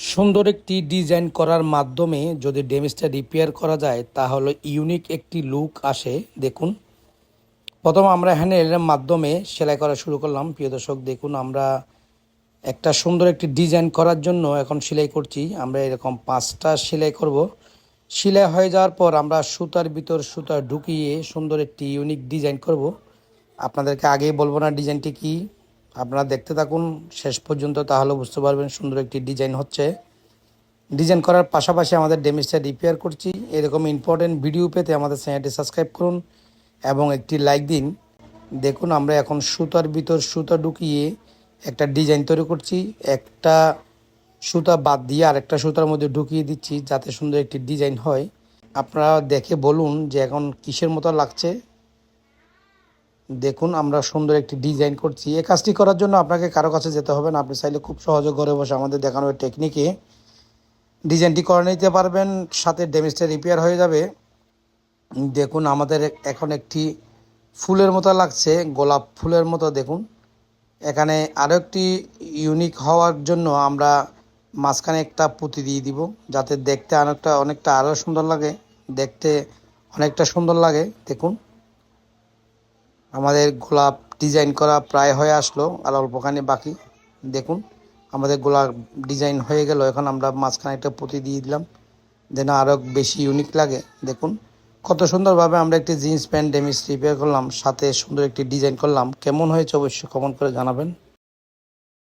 সুন্দর একটি ডিজাইন করার মাধ্যমে যদি ড্যামেজটা রিপেয়ার করা যায়, তাহলে ইউনিক একটি লুক আসে। দেখুন। প্রথম আমরা হ্যান্ডেলের মাধ্যমে সেলাই করা শুরু করলাম। প্রিয় দর্শক, দেখুন আমরা একটা সুন্দর একটি ডিজাইন করার জন্য এখন সেলাই করছি। আমরা এরকম পাঁচটা সেলাই করব। সেলাই হয়ে যাওয়ার পর আমরা সুতার ভিতর সুতা ঢুকিয়ে সুন্দর একটি ইউনিক ডিজাইন করব। আপনাদেরকে আগেই বলব না ডিজাইনটি কি। আপনারা দেখতে থাকুন, শেষ পর্যন্ত তাহলে বুঝতে পারবেন সুন্দর একটি ডিজাইন হচ্ছে। ডিজাইন করার পাশাপাশি আমাদের ড্যামেজটা রিপেয়ার করছি। এরকম ইম্পর্টেন্ট ভিডিও পেতে আমাদের চ্যানেলটি সাবস্ক্রাইব করুন এবং একটি লাইক দিন। দেখুন, আমরা এখন সুতার ভিতর সুতা ঢুকিয়ে একটা ডিজাইন তৈরি করছি। একটা সুতা বাদ দিয়ে আরেকটা সুতার মধ্যে ঢুকিয়ে দিচ্ছি যাতে সুন্দর একটি ডিজাইন হয়। আপনারা দেখে বলুন যে এখন কিসের মতো লাগছে। দেখুন, আমরা সুন্দর একটি ডিজাইন করছি। এই কাজটি করার জন্য আপনাকে কারও কাছে যেতে হবে না। আপনি চাইলে খুব সহজে ঘরে বসে আমাদের দেখানো টেকনিকে ডিজাইনটি করে নিতে পারবেন। সাথে ড্যামেজটা রিপেয়ার হয়ে যাবে। দেখুন, আমাদের এখন একটি ফুলের মতো লাগছে, গোলাপ ফুলের মতো, দেখুন। এখানে আরও একটি ইউনিক হওয়ার জন্য আমরা মাঝখানে একটা পুঁতি দিয়ে দিব, যাতে দেখতে অনেকটা অনেকটা আরও সুন্দর লাগে। দেখতে অনেকটা সুন্দর লাগে, দেখুন। আমাদের গোলাপ ডিজাইন করা প্রায় হয়ে আসলো, আর অল্পখানি বাকি। দেখুন, আমাদের গোলাপ ডিজাইন হয়ে গেল। এখন আমরা মাঝখানে একটা পুঁতি দিয়ে দিলাম, যেন আরও বেশি ইউনিক লাগে। দেখুন, কত সুন্দরভাবে আমরা একটি জিন্স প্যান্ট ডেমিস রিপেয়ার করলাম, সাথে সুন্দর একটি ডিজাইন করলাম। কেমন হয়েছে অবশ্যই কমন করে জানাবেন।